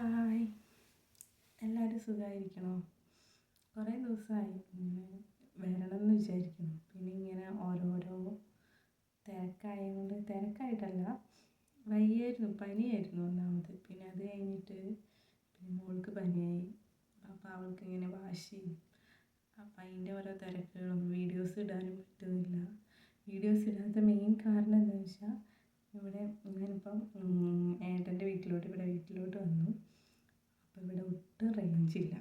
Hi എല്ലാവരും സുഖമായിരിക്കണോ കുറേ ദിവസമായി ഇങ്ങനെ വരണമെന്ന് വിചാരിക്കുന്നു. പിന്നെ ഇങ്ങനെ ഓരോരോ തിരക്കായതുകൊണ്ട് തിരക്കായിട്ടല്ല വയ്യായിരുന്നു പനിയായിരുന്നു ഒന്നാമത്. പിന്നെ അത് കഴിഞ്ഞിട്ട് പിന്നെ മോൾക്ക് പനിയായി. അപ്പോൾ അവൾക്ക് ഇങ്ങനെ വാശിയും അപ്പം അതിന്റെ ഓരോ തിരക്കുകളും വീഡിയോസ് ഇടാനും പറ്റുന്നില്ല. വീഡിയോസ് ഇടാത്ത മെയിൻ കാരണം എന്താണെന്ന് വെച്ചാൽ ഇവിടെ ഞാനിപ്പം ഏട്ടന്റെ വീട്ടിലോട്ട് ഇവിടെ വീട്ടിലോട്ട് വന്നു. ഇവിടെ ഒട്ടും റേഞ്ചില്ല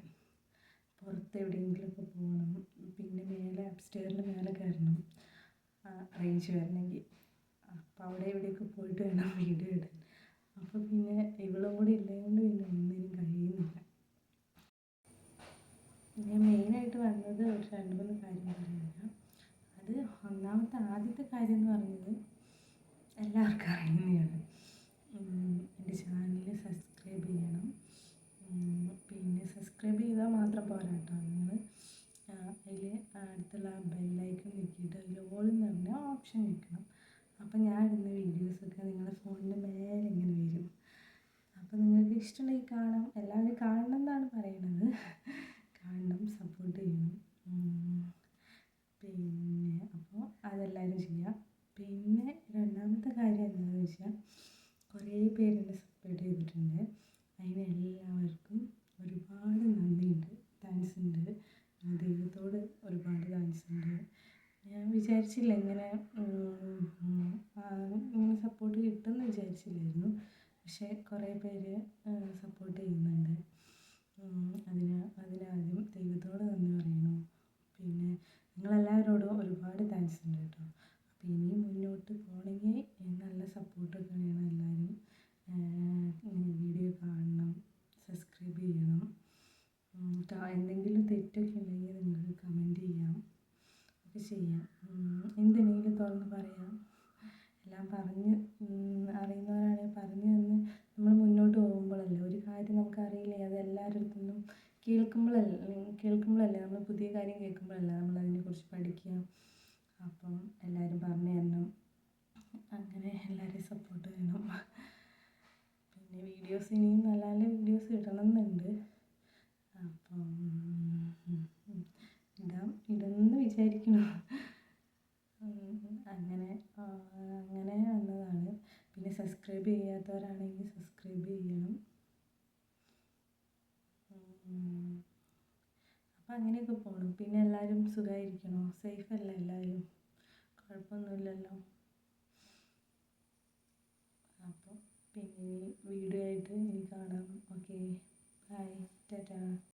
പുറത്ത് എവിടെയെങ്കിലുമൊക്കെ പോകണം. പിന്നെ മേലെ അപ്സ്റ്റെയറിന്റെ മേലെ കയറണം. റേഞ്ച് വരണമെങ്കിൽ. അപ്പോൾ അവിടെ ഇവിടെയൊക്കെ പോയിട്ട് വേണം വീഡിയോ ഇടാൻ. അപ്പോൾ പിന്നെ ഇവളും കൂടി ഇല്ലായതുകൊണ്ട് പിന്നെ ഒന്നിനും കഴിയുന്നില്ല. ഞാൻ മെയിനായിട്ട് വന്നത് ഒരു രണ്ട് മൂന്ന് കാര്യം പറയാനാണ് അത് ഒന്നാമത്തെ ആദ്യത്തെ കാര്യം എന്ന് പറഞ്ഞത് എല്ലാവർക്കും അറിയുന്നതാണ് എന്റെ ചാനൽ സബ്സ്ക്രൈബ് ചെയ്യണം പിന്നെ സബ്സ്ക്രൈബ് ചെയ്താൽ മാത്രം പോരാ കേട്ടോ നിങ്ങൾ അതിൽ അടുത്തുള്ള ബെല്ലൈക്കൺ ഞെക്കിയിട്ട് അതിൽ ഓൾ പറഞ്ഞ ഓപ്ഷൻ ഞെക്കണം അപ്പം ഞാൻ ഇടുന്ന വീഡിയോസൊക്കെ നിങ്ങളുടെ ഫോണിന്റെ മേലെ ഇങ്ങനെ വരും. അപ്പോൾ നിങ്ങൾക്ക് ഇഷ്ടമുണ്ടെങ്കിൽ കാണാം. എല്ലാവരും കാണണം എന്നാണ് പറയണത്. കാണണം സപ്പോർട്ട് ചെയ്യണം. പിന്നെ അപ്പോൾ അതെല്ലാവരും ചെയ്യാം. പിന്നെ രണ്ടാമത്തെ കാര്യം എന്താണെന്ന് വെച്ചാൽ കുറേ പേരെന്നെ സപ്പോർട്ട് ചെയ്തിട്ടുണ്ട്. അതിന് എല്ലാവർക്കും ഒരുപാട് നന്ദിയുണ്ട് താങ്ക്സ് ഉണ്ട് ദൈവത്തോട് ഒരുപാട് താങ്ക്സ് ഉണ്ട് ഞാൻ വിചാരിച്ചില്ല. ഇങ്ങനെ ഇങ്ങനെ സപ്പോർട്ട് കിട്ടുമെന്ന് വിചാരിച്ചില്ലായിരുന്നു. പക്ഷേ കുറേ പേര് സപ്പോർട്ട് ചെയ്യുന്നുണ്ട്. അതിന് അതിനാദ്യം ദൈവത്തോട് നന്ദി പറയുന്നു പിന്നെ നിങ്ങളെല്ലാവരോടും ഒരുപാട് താങ്ക്സ് ഉണ്ട് കേട്ടോ. അപ്പോൾ ഇനിയും മുന്നോട്ട് പോകണമെങ്കിൽ നല്ല സപ്പോർട്ടൊക്കെ വേണം എല്ലാവരും. വീഡിയോ കാണണം സബ്സ്ക്രൈബ് ചെയ്യണം. എന്തെങ്കിലും തെറ്റൊക്കെ ഉണ്ടെങ്കിൽ നിങ്ങൾ കമന്റ് ചെയ്യാം. ഒക്കെ ചെയ്യാം എന്തെങ്കിലും തുറന്ന് പറയാം എല്ലാം പറഞ്ഞ് അറിയുന്നവരാണെങ്കിൽ പറഞ്ഞു തന്ന് നമ്മൾ മുന്നോട്ട് പോകുമ്പോഴല്ലേ ഒരു കാര്യം നമുക്ക് അറിയില്ലേ അത് എല്ലാവരുടെ അടുത്തു നിന്നും കേൾക്കുമ്പോഴല്ലേ കേൾക്കുമ്പോഴല്ലേ നമ്മൾ പുതിയ കാര്യം കേൾക്കുമ്പോഴല്ലേ നമ്മൾ അതിനെക്കുറിച്ച് പഠിക്കുക അപ്പം എല്ലാവരും പറഞ്ഞു തരണം. അങ്ങനെ എല്ലാവരെയും സപ്പോർട്ട് ചെയ്യണം. പിന്നെ വീഡിയോസ് ഇനിയും നല്ല നല്ല വീഡിയോസ് ഇടണം എന്നുണ്ട് അപ്പം ഇടാം ഇടുമെന്ന് വിചാരിക്കുന്നു. അങ്ങനെ അങ്ങനെ വന്നതാണ്. പിന്നെ സബ്സ്ക്രൈബ് ചെയ്യാത്തവരാണെങ്കിൽ സബ്സ്ക്രൈബ് ചെയ്യണം. അപ്പം അങ്ങനെയൊക്കെ പോകണം പിന്നെ എല്ലാവരും സുഖമായിരിക്കണോ സേഫ് അല്ലേ എല്ലാവരും കുഴപ്പമൊന്നുമില്ലല്ലോ. അപ്പോൾ പിന്നെ വീഡിയോ ആയിട്ട് ഇനി കാണാം. Okay bye Tata